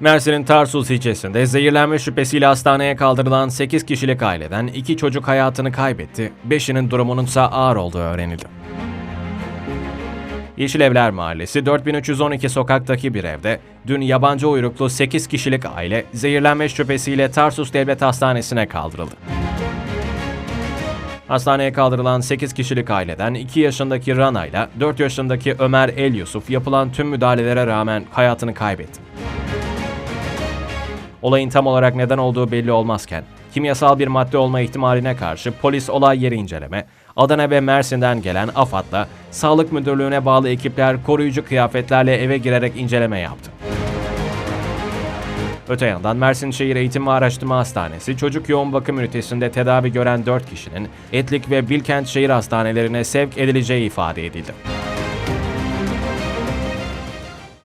Mersin'in Tarsus ilçesinde zehirlenme şüphesiyle hastaneye kaldırılan 8 kişilik aileden 2 çocuk hayatını kaybetti, 5'inin durumunun ise ağır olduğu öğrenildi. Yeşilevler Mahallesi 4312 sokaktaki bir evde dün yabancı uyruklu 8 kişilik aile zehirlenme şüphesiyle Tarsus Devlet Hastanesi'ne kaldırıldı. Hastaneye kaldırılan 8 kişilik aileden 2 yaşındaki Rana ile 4 yaşındaki Ömer El Yusuf yapılan tüm müdahalelere rağmen hayatını kaybetti. Olayın tam olarak neden olduğu belli olmazken, kimyasal bir madde olma ihtimaline karşı polis olay yeri inceleme, Adana ve Mersin'den gelen AFAD'la Sağlık Müdürlüğü'ne bağlı ekipler koruyucu kıyafetlerle eve girerek inceleme yaptı. Öte yandan Mersin Şehir Eğitim ve Araştırma Hastanesi çocuk yoğun bakım ünitesinde tedavi gören 4 kişinin Etlik ve Bilkent şehir hastanelerine sevk edileceği ifade edildi.